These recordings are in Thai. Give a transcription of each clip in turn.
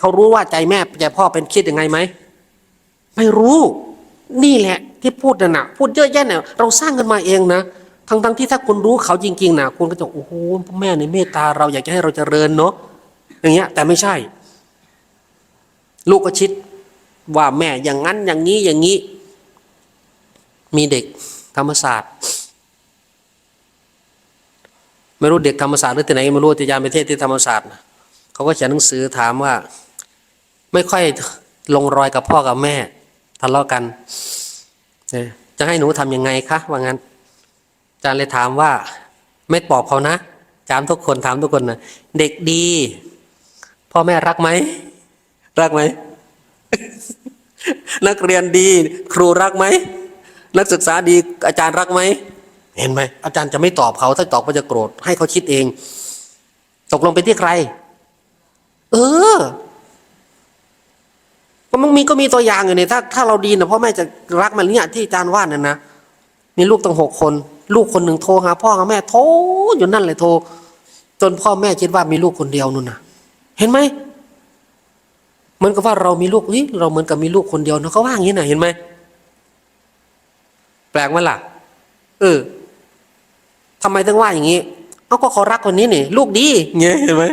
เขารู้ว่าใจแม่ใจพ่อเป็นคิดยังไงไหมไม่รู้ นี่แหละที่พูดน่ะนะพูดเยอะแยะเนี่ยเราสร้างกันมาเองนะทั้งทั้งที่ถ้าคุณรู้เขาจริงๆนะคุณก็จะโอ้โหพ่อแม่ในเมตตาเราอยากจะให้เราเจริญเนาะอย่างเงี้ย แต่ไม่ใช่ ลูกก็คิดว่าแม่อย่างนั้นอย่างนี้อย่างนี้ มีเด็กธรรมศาสตร์ ไม่รู้เด็กธรรมศาสตร์หรือที่ไหนไม่รู้ที่ยามประเทศที่ธรรมศาสตร์เขาก็เขียนหนังสือถามว่า ไม่ค่อยลงรอยกับพ่อกับแม่ทะเลาะกันจะให้หนูทำยังไงคะว่างั้นอาจารย์เลยถามว่าไม่ปอบเขานะถามทุกคนถามทุกคนนะเด็กดี พ่อแม่รักไหมรักไหมนักเรียนดี ครูรักไหมนักศึกษาดีอาจารย์รักไหมเห็นไหมอาจารย์จะไม่ตอบเขาถ้าตอบก็จะโกรธให้เขาคิดเอง ตกลงไปที่ใคร เออ มันมีก็มีตัวอย่างอยู่เนี่ยถ้าถ้าเราดีนะพ่อแม่จะรักมันเนี่ยที่อาจารย์ว่านั่นนะมีลูกตั้งหกคน ลูกคนหนึ่งโทรหาพ่อหาแม่โทรอยู่นั่นเลยโทรจนพ่อแม่คิดว่ามีลูกคนเดียวนู่นนะเห็นไหมเหมือนกับว่าเรามีลูกเฮ้ยเราเหมือนกับมีลูกคนเดียวนะเขาว่าอย่างนี้นะเห็นไหมแปลกไหมล่ะ เออทำไมถึงว่าอย่างนี้ เอาก็เขารักคนนี้นี่ลูกดีเงี้ยเห็นไหม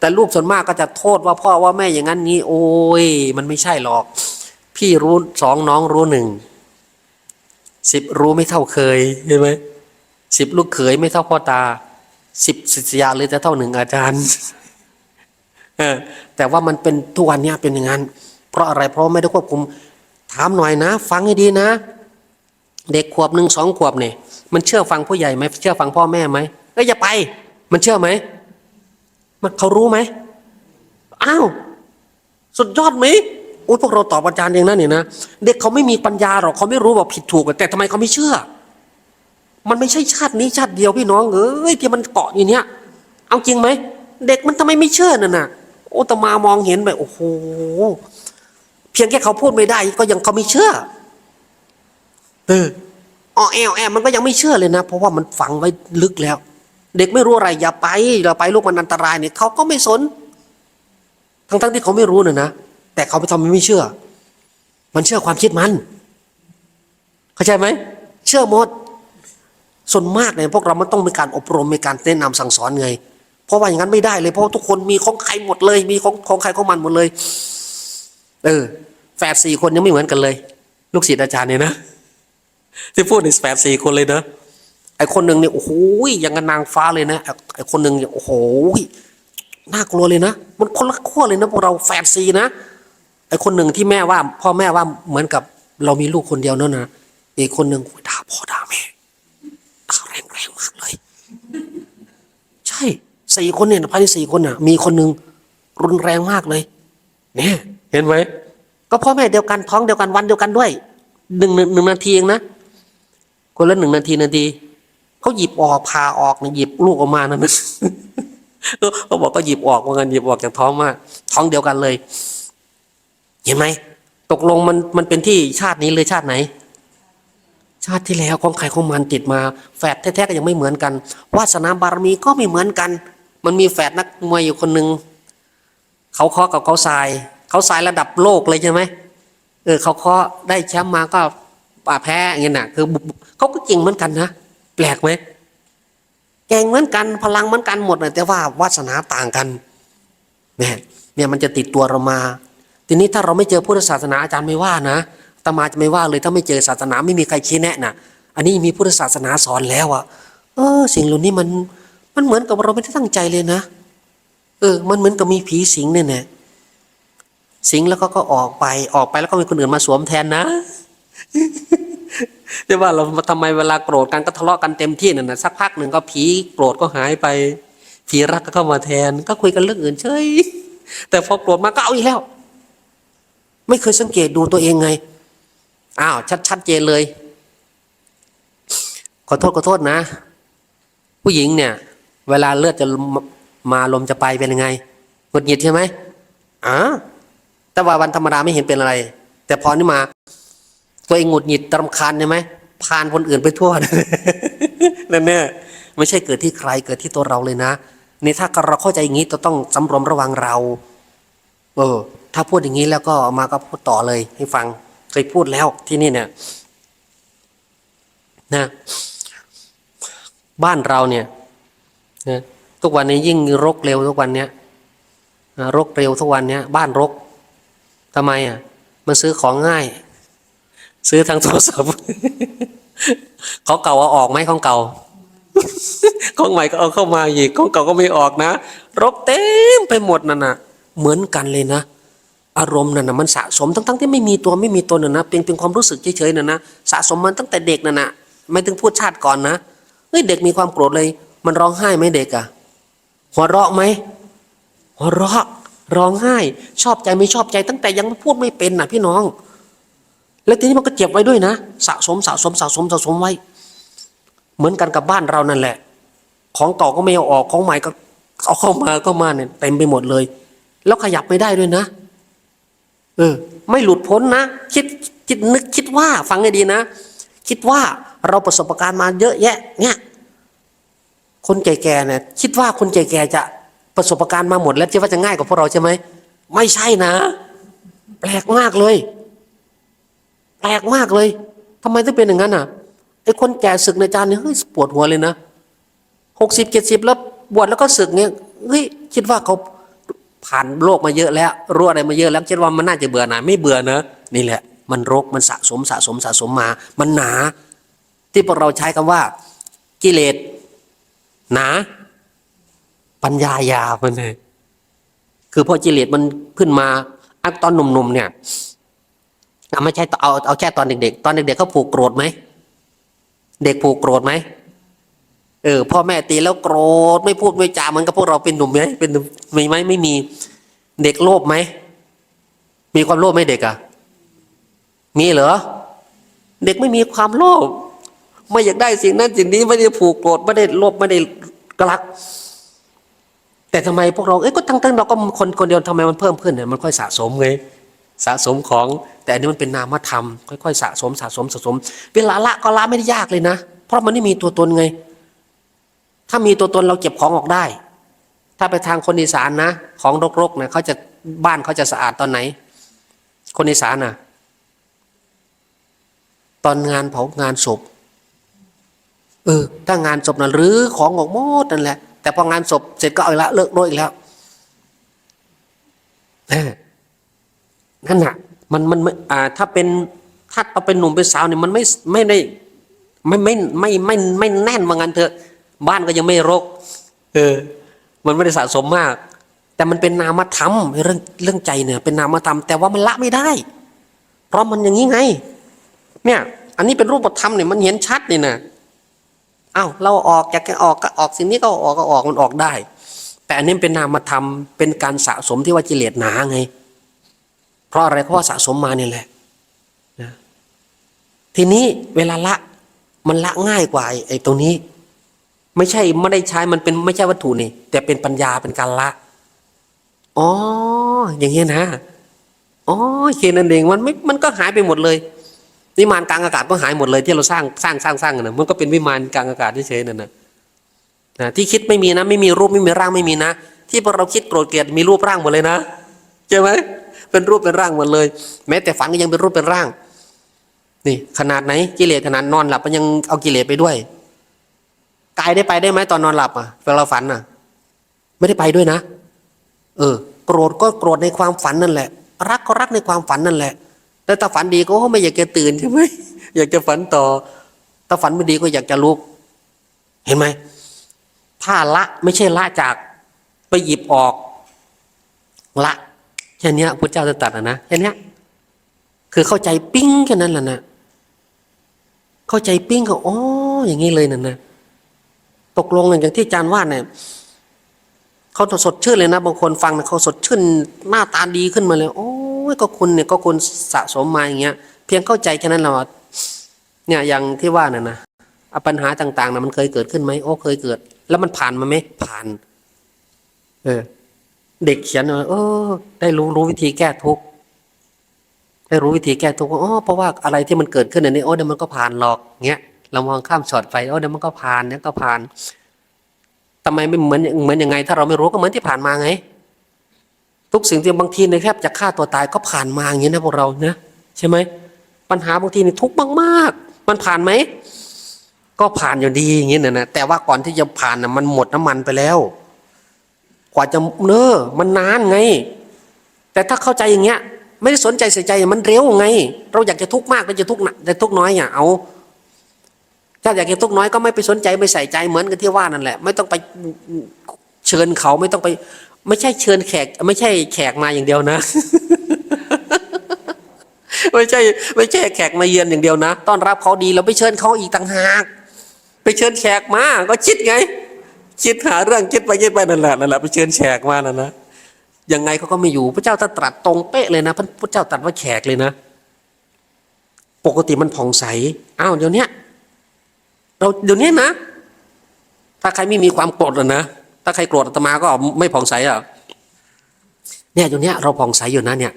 แต่ลูกส่วนมากก็จะโทษว่าพ่อว่าแม่อย่างนั้นนี้ โอ้ย มันไม่ใช่หรอก พี่รู้สองน้องรู้หนึ่งสิบรู้ไม่เท่าเคยเห็นไหมสิบลูกเขยไม่เท่าพ่อตาสิบศิษยาเลยจะเท่าหนึ่งอาจารย์แต่ว่ามันเป็นทุกวันนี้เป็นอย่างนั้น เพราะอะไรเพราะไม่ได้ควบคุม ถามหน่อยนะ ฟังให้ดีนะ เด็กขวบหนึ่งสองขวบเนี่ยมันเชื่อฟังผู้ใหญ่ไหมเชื่อฟังพ่อแม่ไหมเอ้ยอย่าไป มันเชื่อไหม มันเขารู้ไหมอ้าวสุดยอดไหมโอ้ยพวกเราตอบอาจารย์เองนะเนี่ยนะเด็กเขาไม่มีปัญญาหรอกเขาไม่รู้ว่าผิดถูก แต่ทำไมเขาไม่เชื่อ มันไม่ใช่ชาตินี้ชาติเดียวพี่น้องเอ้ยที่มันเกาะอยู่เนี้ยเอาจริงไหมเด็กมันทำไมไม่เชื่อน่ะนะโอ้ตมามองเห็นแบบโอ้โหเพียงแค่เขาพูดไม่ได้ ก็ยังเขาไม่เชื่อเออออแอวแอมมันก็ยังไม่เชื่อเลยนะ เพราะว่ามันฝังไว้ลึกแล้ว เด็กไม่รู้อะไรอย่าไปอย่าไปลูกมันอันตรายเนี่ยเขาก็ไม่สน ทั้งทั้งๆที่เขาไม่รู้น่ะนะแต่เขาไปทำมันไม่เชื่อ มันเชื่อความคิดมัน เข้าใจไหมเชื่อหมดส่วนมากเนี่ยพวกเรามันต้องมีการอบรมมีการแนะนำสั่งสอนไง เพราะว่าอย่างนั้นไม่ได้เลยเพราะทุกคนมีของใครหมดเลย มีของของใครของมันหมดเลย เออแฝดสี่คนยังไม่เหมือนกันเลย ลูกศิษย์อาจารย์เนี่ยนะที่พูดในแปดสี่คนเลยเนะ ไอคนหนึ่งเนี่ยโอ้โหยังกับนางฟ้าเลยนะไอคนหนึ่งเนี่ยโอ้โหน่ากลัวเลยนะ มันคนละขั้วเลยนะพวกเราแฝดสี่นะไอคนหนึ่งที่แม่ว่า พ่อแม่ว่าเหมือนกับเรามีลูกคนเดียวนั่นนะอีกคนหนึ่งด่าพ่อด่าแม่ด่าแรงแรงมากเลย ใช่สี่คนเนี่ยภายในสี่คนน่ะ มีคนหนึ่งรุนแรงมากเลย เนี่ย เห็นไหมก็พ่อแม่เดียวกันท้องเดียวกันวันเดียวกันด้วยหนึ่งหนึ่งหนึ่งนาทีเองนะคนละหนึ่งนาทีนาที เขาหยิบออกพาออกนะหยิบลูกออกมานะนะเขาบอกก็หยิบออกเหมือนกันหยิบออกจากท้องมาท้องเดียวกันเลย เห็นไหมตกลงมันมันเป็นที่ชาตินี้เลยชาติไหน ชาติที่แล้วของใครของมันติดมา แฝดแท้ๆก็ยังไม่เหมือนกันวาสนาบารมีก็ไม่เหมือนกัน มันมีแฝดนักมวยอยู่คนหนึ่งเขาเคาะกับเขาทราย เขาทรายระดับโลกเลยใช่ไหมเออเขาเคาะได้แชมป์มาก็ป่าแพ้อย่างเงี้ยน่ะคือเขาก็เก่งเหมือนกันนะ แปลกไหมเก่งเหมือนกันพลังเหมือนกันหมดนะแต่ว่าวาสนาต่างกันเนี่ยเนี่ยมันจะติดตัวเรามา ทีนี้ถ้าเราไม่เจอพุทธศาสนาอาจารย์ไม่ว่านะตมาจะไม่ว่าเลยถ้าไม่เจอศาสนาไม่มีใครชี้แนะนะอันนี้มีพุทธศาสนาสอนแล้วอะเออ สิ่งเหล่านี้มันมันเหมือนกับเราไม่ได้ตั้งใจเลยนะ เออ มันเหมือนกับมีผีสิงเนี่ยน่สิงแล้วก็ก็ออกไปออกไปแล้วก็มีคนอื่นมาสวมแทนนะ แต่ว่าเราทำไมเวลาโกรธกันก็ทะเลาะกันเต็มที่นั่นนะสักพักหนึ่งก็ผีโกรธก็หายไป ผีรักก็เข้ามาแทน ก็คุยกันเรื่องอื่นเฉยแต่พอโกรธมาก็เอาอีกแล้ว ไม่เคยสังเกตดูตัวเองไงอ้าวชัดชัดเจนเลย ขอโทษขอโทษนะ ผู้หญิงเนี่ย เวลาเลือดจะมาลมจะไปเป็นยังไงหงุดหงิดใช่ไหมอ๋อแต่ว่าวันธรรมดาไม่เห็นเป็นอะไร แต่พอนี่มา ตัวเองหงุดหงิดตรำคาญใช่ไหมพานคนอื่นไปทั่วนั่นเนี่ยไม่ใช่เกิดที่ใครเกิดที่ตัวเราเลยนะนี่ถ้าเราเข้าใจอย่างนี้เราต้องสำรวมระวังเรา เออ ถ้าพูดอย่างนี้แล้วก็มาก็พูดต่อเลย ให้ฟังเคยพูดแล้วที่นี่เนี่ย นะ บ้านเราเนี่ยนะทุกวันนี้ยิ่งรกเร็วทุกวันเนี้ยรกเร็วทุกวันเนี้ย บ้านรกทำไมอะ มันซื้อของง่าย ซื้อทางโทรศัพท์ของเก่าเอาออกไหมของเก่าของใหม่ก็เอาเข้ามาอีกของเก่าก็ไม่ออกนะ รกเต็มไปหมดนั่นน่ะ เหมือนกันเลยนะ อารมณ์นั่นนะมันสะสมทั้งๆที่ไม่มีตัวไม่มีตนน่ะนะเป็นเป็นความรู้สึกเฉยๆน่ะนะสะสมมันตั้งแต่เด็กน่ะนะไม่ถึงพูดชาติก่อนนะเฮ้ยเด็กมีความโกรธเลย มันร้องไห้ไหมเด็กอะหัวเราะไหมหัวเราะร้องไห้ ชอบใจไม่ชอบใจตั้งแต่ยังพูดไม่เป็นน่ะ พี่น้อง แล้วทีนี้มันก็เจ็บไว้ด้วยนะ สะสมสะสมสะสมสะสมไว้ เหมือนกันกับบ้านเรานั่นแหละ ของเก่าก็ไม่เอาออกของใหม่ก็เอาเข้ามาก็มาเนี่ยเต็มไปหมดเลย แล้วขยับไม่ได้ด้วยนะ เออ ไม่หลุดพ้นนะคิดคิดนึกคิดว่าฟังให้ดีนะ คิดว่าเราประสบการณ์มาเยอะแยะ เนี่ย คนแก่ๆเนี่ยคิดว่าคนแก่ๆจะประสบการณ์มาหมดแล้วคิดว่าจะง่ายกว่าพวกเราใช่ไหมไม่ใช่นะ แปลกมากเลย แปลกมากเลยทำไมถึงเป็นอย่างนั้นอะไอ้คนแก่ศึกในจานเนี่ยเฮ้ยปวดหัวเลยนะหกสิบเจ็ดสิบแล้วบวชแล้วก็ศึกเนี่ยเฮ้ยคิดว่าเขาผ่านโลกมาเยอะแล้วรู้อะไรมาเยอะแล้วคิดว่ามันน่าจะเบื่อหน่ายไม่เบื่อนะนี่แหละ มันรกมันสะสมสะสมสะสมมา มันหนา ที่พวกเราใช้คำว่า กิเลสหนา ปัญญายามันเลยคือพอกิเลสมันขึ้นมาอักตอนหนุ่มๆเนี่ย เอาไม่ใช่เอาเอาแค่ตอนเด็กๆ ตอนเด็กๆเขาผูกโกรธไหม เด็กผูกโกรธไหมเออพ่อแม่ตีแล้วโกรธไม่พูดไม่จาเหมือนกับพวกเราเป็นหนุ่มไหมเป็นหนุ่มมีไหมไม่มีเด็กโลภไหมมีความโลภไหมเด็กอะมีเหรอเด็กไม่มีความโลภไม่อยากได้สิ่งนั้นสิ่งนี้ไม่ได้ผูกโกรธไม่ได้โลภไม่ได้กลัก แต่ทำไมพวกเราเอ้ยก็ทั้งๆเราก็คนคนเดียวทำไมมันเพิ่มขึ้นเนี่ยมันค่อยสะสมไง สะสมของ แต่อันนี้มันเป็นนามธรรมค่อยๆสะสมสะสมสะสม เวลาละก็ละไม่ได้ยากเลยนะ เพราะมันไม่มีตัวตนไง ถ้ามีตัวตนเราเก็บของออกได้ ถ้าไปทางคนอีสานนะ ของรกๆนะเขาจะบ้านเขาจะสะอาดตอนไหน คนอีสานนะตอนงานเผางานศพเออถ้างานศพนะหรือของออกหมดนั่นแหละ แต่พองานศพเสร็จก็เอาอีกละเลิกโรยอีกแล้ว นั่นน่ะมันมันไม่อ่าถ้าเป็นถ้าเราเป็นหนุ่มเป็นสาวเนี่ยมันไม่ไม่ได้ไม่ไม่ไม่ไม่ไม่แน่นว่างั้นเถอะบ้านก็ยังไม่รก เออ มันไม่ได้สะสมมาก แต่มันเป็นนามธรรมเรื่องเรื่องใจเนี่ย เป็นนามธรรมแต่ว่ามันละไม่ได้ เพราะมันอย่างนี้ไง เนี่ย อันนี้เป็นรูปธรรมเนี่ยมันเห็นชัดนี่นะอ้าวเราออกอยากจะออกก็ออกสิ่งนี้ก็ออกก็ออกมันออกได้ แต่อันนี้เป็นนามธรรมเป็นการสะสมที่ว่ากิเลสหนาไง เพราะอะไรเพราะว่าสะสมมานี่แหละนะทีนี้เวลาละมันละง่ายกว่าไอ้ไอ้ตรงนี้ ไม่ใช่ไม่ได้ใช้มันเป็นไม่ใช่วัตถุนี่ แต่เป็นปัญญาเป็นการละอ๋ออย่างเงี้ยนะอ๋อแค่นั้นเองมันไม่มันก็หายไปหมดเลยวิมานกลางอากาศก็หายหมดเลยที่เราสร้างสร้างสร้างสร้างนนะมันก็เป็นวิมานกลางอากาศเฉยๆนั่นนะนะที่คิดไม่มีนะ ไม่มีรูปไม่มีร่างไม่มีนะ ที่พอเราคิดโกรธเกลียดมีรูปร่างหมดเลยนะใช่ไหม เป็นรูปเป็นร่างหมดเลย แม้แต่ฝันก็ยังเป็นรูปเป็นร่าง นี่ ขนาดไหนกิเลสขนาดนอนหลับมันยังเอากิเลสไปด้วยกายได้ไปได้ไหมตอนนอนหลับอะเวลาฝันอะ ไม่ได้ไปด้วยนะ เออ โกรธก็โกรธในความฝันนั่นแหละ รักก็รักในความฝันนั่นแหละแต่ถ้าฝันดีก็ไม่อยากจะตื่นใช่ไหมอยากจะฝันต่อถ้าฝันไม่ดีก็อยากจะลุก เห็นไหมถ้าละไม่ใช่ละจากไปหยิบออก ละ แค่นี้พระเจ้าจะตัดอะนะแค่นี้คือเข้าใจปิ้งแค่นั้นแหละนะเข้าใจปิ้งก็อ๋ออย่างนี้เลยนั่นนะตกลงอย่างที่อาจารย์ว่าเนี่ยเขาสดชื่นเลยนะ บางคนฟังเนี่ยเขาสดชื่นหน้าตาดีขึ้นมาเลย โอ้ยก็คุณเนี่ยก็คุณสะสมมาอย่างเงี้ย เพียงเข้าใจแค่นั้นแหละเนี่ยอย่างที่ว่าน่ะนะปัญหาต่างๆนะมันเคยเกิดขึ้นไหมโอ้เคยเกิด แล้วมันผ่านมาไหมผ่าน เออ เด็กเขียนว่าเออ ได้รู้รู้วิธีแก้ทุกข์ได้รู้วิธีแก้ทุกข์ว่าอ๋อเพราะว่าอะไรที่มันเกิดขึ้นอันนี้โอ้เดี๋ยวมันก็ผ่านหรอกเงี้ยเรามองข้ามช็อตไปโอ้เดี๋ยวมันก็ผ่านเนี่ยก็ผ่านทำไมไม่เหมือนเหมือนยังไง ถ้าเราไม่รู้ก็เหมือนที่ผ่านมาไง ทุกสิ่งที่บางทีในแทบจะฆ่าตัวตายก็ผ่านมาอย่างนี้นะพวกเราเนะใช่ไหมปัญหาบางทีนี่ทุกข์มากๆ มันผ่านไหมก็ผ่านอยู่ดีอย่างนี้นะนะแต่ว่าก่อนที่จะผ่านนะมันหมดน้ำมันไปแล้ว กว่าจะเนอมันนานไง แต่ถ้าเข้าใจอย่างเงี้ย ไม่ได้สนใจใส่ใจมันเร็วไง เราอยากจะทุกข์มากเราจะทุกข์หนักแต่ทุกข์น้อยอะเอาถ้าอยากจะทุกข์น้อยก็ไม่ไปสนใจไม่ใส่ใจเหมือนกันที่ว่านั่นแหละ ไม่ต้องไปเชิญเขาไม่ต้องไป ไม่ใช่เชิญแขก ไม่ใช่แขกมาอย่างเดียวนะ ไม่ใช่ ไม่ใช่แขกมาเยือนอย่างเดียวนะต้อนรับเขาดีเราไปเชิญเขาอีกต่างหาก ไปเชิญแขกมาก็คิดไง คิดหาเรื่องคิดไปคิดไปนั่นแหละนั่นแหละไปเชิญแขกมานั่นนะยังไงเขาก็ไม่อยู่พระเจ้าตรัสตรงเป๊ะเลยนะพระพระเจ้าตรัสว่าแขกเลยนะ ปกติมันผ่องใสอ้าวเดี๋ยวนี้เราเดี๋ยวนี้นะ ถ้าใครไม่มีความโกรธอะนะถ้าใครโกรธอาตมาก็ไม่ผ่องใสอะเนี่ยเดี๋ยวนี้เราผ่องใสอยู่นะเนี่ย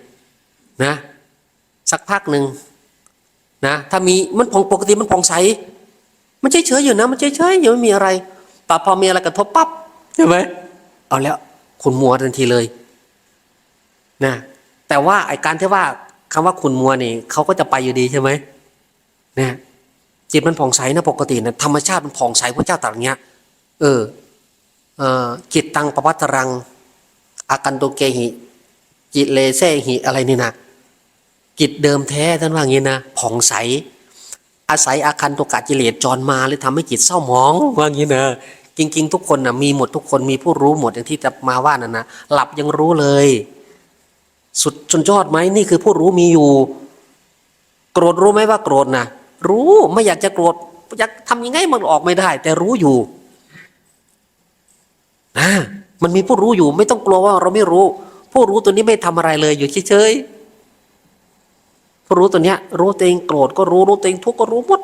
นะ สักพักหนึ่งนะถ้ามีมันผ่องปกติมันผ่องใส มันเฉยๆอยู่นะ มันเฉยๆอยู่ไม่มีอะไร แต่พอมีอะไรกระทบปั๊บใช่ไหมเอาแล้วคุณมัวทันทีเลยนะแต่ว่าไอการที่ว่าคำว่าคุณมัวนี่เขาก็จะไปอยู่ดีใช่ไหมนะจิตมันผ่องใสนะปกตินะธรรมชาติมันผ่องใสพระเจ้าตรัสอย่างเงี้ย เออเออจิตตังปวัตรังอากันโตเกหิ จิตเลเซหิอะไรนี่นะจิตเดิมแท้ท่านว่าอย่างนี้นะผ่องใส อาศัยอาคันตุกะจิเลสจรมาเลยทำให้จิตเศร้าหมองว่างี้นะจริง ๆ ทุกคนนะมีหมดทุกคนมีผู้รู้หมดอย่างที่จะมาว่านั่นนะหลับยังรู้เลย สุดจนยอดไหมนี่คือผู้รู้มีอยู่ โกรธรู้ไหมว่าโกรธนะรู้ไม่อยากจะโกรธอยากทำยังไงมันออกไม่ได้ แต่รู้อยู่นะมันมีผู้รู้อยู่ ไม่ต้องกลัวว่าเราไม่รู้ ผู้รู้ตัวนี้ไม่ทำอะไรเลยอยู่เฉยๆ รู้ตัวเนี้ย รู้ตัวเองโกรธก็รู้รู้ตัวเองทุกข์ก็รู้หมด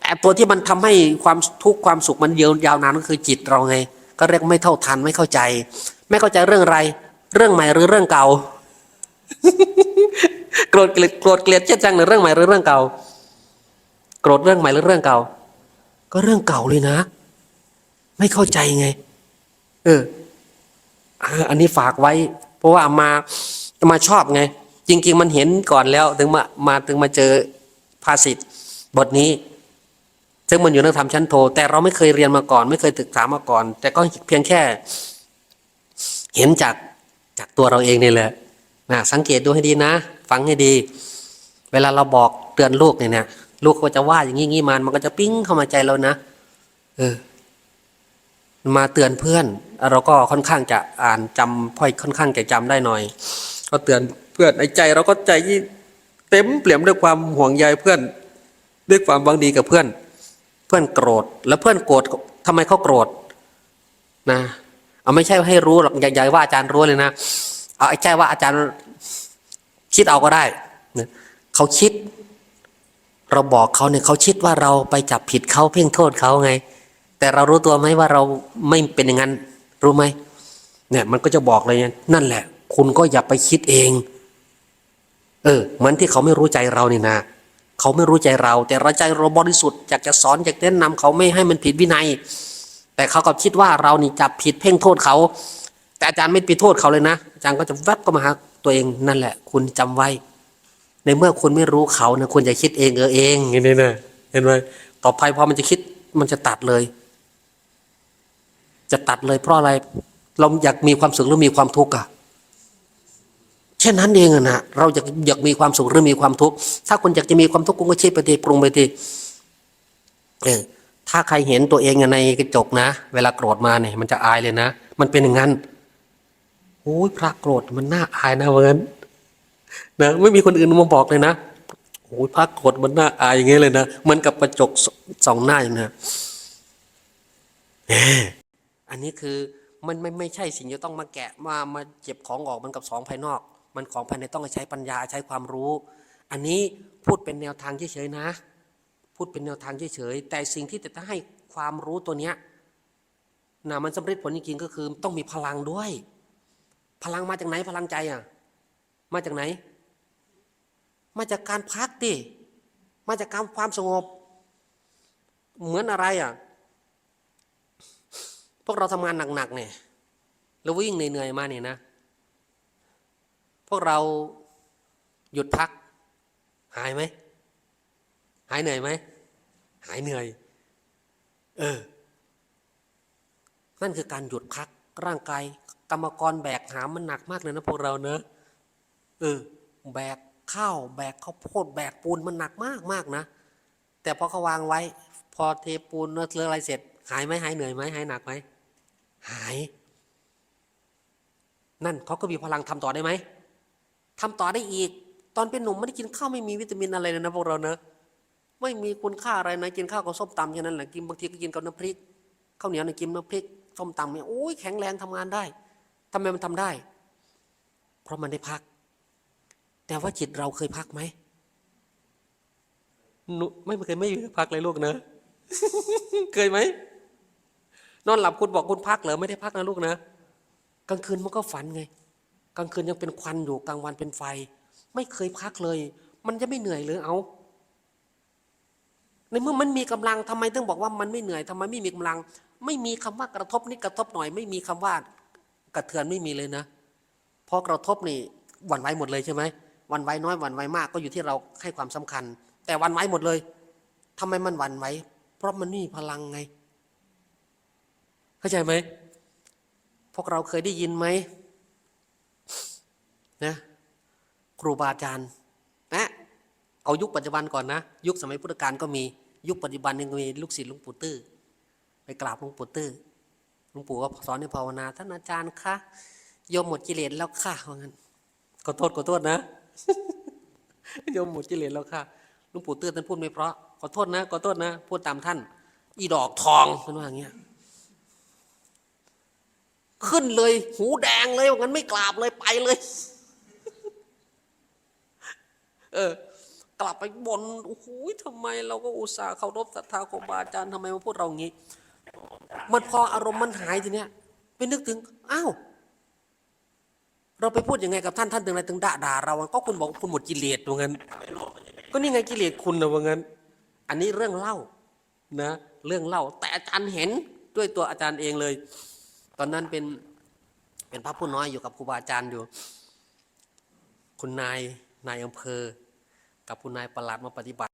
แต่ตัวที่มันทำให้ความทุกข์ความสุขมันเยาวยาวนานก็คือจิตเราไง ก็เรียกไม่เท่าทันไม่เข้าใจ ไม่เข้าใจเรื่องอะไร เรื่องใหม่หรือเรื่องเก่า โกรธเกลียดโกรธเกลียดเช่นจังในเรื่องใหม่หรือเรื่องเก่า โกรธเรื่องใหม่หรือเรื่องเก่า ก็เรื่องเก่าเลยนะ ไม่เข้าใจไง เอออันนี้ฝากไว้ เพราะว่ามามาชอบไง จริง ๆ มันเห็นก่อนแล้วถึงมามาถึงมาเจอภาษิตบทนี้ ซึ่งมันอยู่ในธรรมชั้นโท แต่เราไม่เคยเรียนมาก่อน ไม่เคยศึกษามาก่อน แต่ก็เพียงแค่ เห็นจากจากตัวเราเองนี่แหละนะสังเกตดูให้ดีนะ ฟังให้ดี เวลาเราบอกเตือนลูกเนี่ยเนี่ยลูกก็จะว่าอย่างงี้มันมันก็จะปิ้งเข้ามาใจเรานะเออมาเตือนเพื่อน เราก็ค่อนข้างจะอ่านจำพ่อยค่อนข้างจะจำได้หน่อย ก็เตือน เพื่อนในใจเราก็ใจที่เต็มเปี่ยมด้วยความห่วงใยเพื่อน ด้วยความหวังดีกับเพื่อน เพื่อนโกรธแล้วเพื่อนโกรธทำไมเขาโกรธนะเอาไม่ใช่ให้รู้หรอกใหญ่ๆว่าอาจารย์รู้เลยนะเอาไอ้แค่ว่าอาจารย์คิดเอาก็ได้นะเขาคิด เราบอกเขาเนี่ยเขาคิดว่าเราไปจับผิดเขาเพ่งโทษเขาไง แต่เรารู้ตัวไหมว่าเราไม่เป็นอย่างนั้นรู้ไหมเนี่ยมันก็จะบอกเลยนั่นแหละ คุณก็อย่าไปคิดเอง เออเหมือนที่เขาไม่รู้ใจเรานี่นะเขาไม่รู้ใจเรา แต่เราใจเราบริสุทธิ์อยากจะสอนอยากแนะนำเขาไม่ให้มันผิดวินัย แต่เขาก็คิดว่าเรานี่จับผิดเพ่งโทษเขา แต่อาจารย์ไม่ไปโทษเขาเลยนะอาจารย์ก็จะแวบก็มาหาตัวเองนั่นแหละ คุณจำไว้ ในเมื่อคุณไม่รู้เขานะคุณจะคิดเองเออเองอย่างนี้นะเห็นไหมต่อไปพอมันจะคิดมันจะตัดเลย จะตัดเลยเพราะอะไรเราอยากมีความสุขหรือมีความทุกข์อะ แค่นั้นเองนะเราอยากอยากมีความสุขหรือมีความทุกข์ถ้าคุณอยากจะมีความทุกข์คุณก็คิดไปทีปรุงไปทีเออถ้าใครเห็นตัวเองในกระจกนะ เวลาโกรธมาเนี่ยมันจะอายเลยนะมันเป็นอย่างนั้นโอ้ยพระโกรธมันน่าอายนะเหมือนนะไม่มีคนอื่นมาบอกเลยนะโอ้ยพระโกรธมันน่าอายอย่างเงี้ยเลยนะมันกับกระจกสองหน้าอย่างนี้แหมอันนี้คือมันไม่ไม่ใช่สิ่งที่ต้องมาแกะมามาเก็บของออกมันกับสองภายนอก มันของภายในต้องใช้ปัญญาใช้ความรู้ อันนี้พูดเป็นแนวทางเฉยๆนะ พูดเป็นแนวทางเฉยๆแต่สิ่งที่จะให้ความรู้ตัวเนี้ยนะมันสำเร็จผลจริงๆก็คือต้องมีพลังด้วย พลังมาจากไหนพลังใจอะ มาจากไหน มาจากการพักดิมาจากการความสงบ เหมือนอะไรอะ พวกเราทำงานหนักๆเนี่ยแล้ววิ่งเหนื่อยๆมาเนี่ยนะ วกเราหยุดพัก หายไหม หายเหนื่อยไหม หายเหนื่อย เออ นั่นคือการหยุดพักร่างกายกรรมกรแบกหามมันหนักมากเลยนะพวกเราเนอะเออ แบกข้าวแบกข้าวโพดแบกปูนมันหนักมากมากนะ แต่พอเขาวางไว้ พอเทปูนเรื่ออะไรเสร็จ หายไหมหายเหนื่อยไหมหายหนักไหมหาย นั่นเขาก็มีพลังทำต่อได้ไหม ทำต่อได้อีก ตอนเป็นหนุ่มไม่ได้กินข้าวไม่มีวิตามินอะไรเลยนะพวกเราเนอะไม่มีคุณค่าอะไรนะกินข้าวกับส้มตำแค่นั้นแหละกินบางทีก็กินกับน้ำพริกข้าวเหนียวเนี่ยกินน้ำพริกส้มตำเนี่ยโอ้ยแข็งแรงทำงานได้ทำไมมันทำได้ เพราะมันได้พัก แต่ว่าจิตเราเคยพักไหมหนูไม่เคยไม่พักเลยลูกนะ เคยไหมนอนหลับคุณบอกคุณพักเหรอไม่ได้พักนะลูกนะกลางคืนมันก็ฝันไง กลางคืนยังเป็นควันอยู่กลางวันเป็นไฟ ไม่เคยพักเลย มันจะไม่เหนื่อยหรือเอาในเมื่อมันมีกำลังทำไมต้องบอกว่ามันไม่เหนื่อยทำไมไม่มีกำลัง ไม่มีคำว่ากระทบนิดกระทบหน่อย ไม่มีคำว่ากระเทือนไม่มีเลยนะพอกระทบนี่หวั่นไหวหมดเลยใช่ไหมหวั่นไหวน้อยหวั่นไหวมากก็อยู่ที่เราให้ความสำคัญ แต่หวั่นไหวหมดเลยทำไมมันหวั่นไหวเพราะมันไม่มีพลังไง เข้าใจไหมพวกเราเคยได้ยินไหม นะครูบาอาจารย์นะเอายุคปัจจุบันก่อนนะ ยุคสมัยพุทธกาลก็มียุคปัจจุบันยังมีลูกศิษย์หลวงปู่ตื้อไปกราบหลวงปู่ตื้อหลวงปู่ก็สอนให้ภาวนาท่านอาจารย์คะโยมหมดกิเลสแล้วค่ะว่างั้นขอโทษขอโทษนะโยมหมดกิเลสแล้วค่ะหลวงปู่ตื้อท่านพูดไม่เพราะขอโทษนะขอโทษนะ พูดตามท่าน อีดอกทองท่านว่าอย่างเงี้ยขึ้นเลย หูแดงเลยว่างั้นไม่กราบเลยไปเลย เออ กลับไปบนโอ้โหทำไมเราก็อุตส่าห์เคารพศรัทธาครูบาอาจารย์ทำไมมาพูดเราอย่างนี้ มันพออารมณ์มันหายทีเนี้ยไปนึกถึงอ้าวเราไปพูดยังไงกับท่านท่านถึงอะไรถึงด่าด่าเราก็คุณบอกคุณหมดกิเลสว่างั้น ก็นี่ไงกิเลสคุณนะว่างั้น อันนี้เรื่องเล่านะ เรื่องเล่า แต่อาจารย์เห็นด้วยตัวอาจารย์เองเลย ตอนนั้นเป็นเป็นพระผู้น้อยอยู่กับครูบาอาจารย์อยู่ คุณนายนายอำเภอ กับคุณนายประหลัดมาปฏิบัติ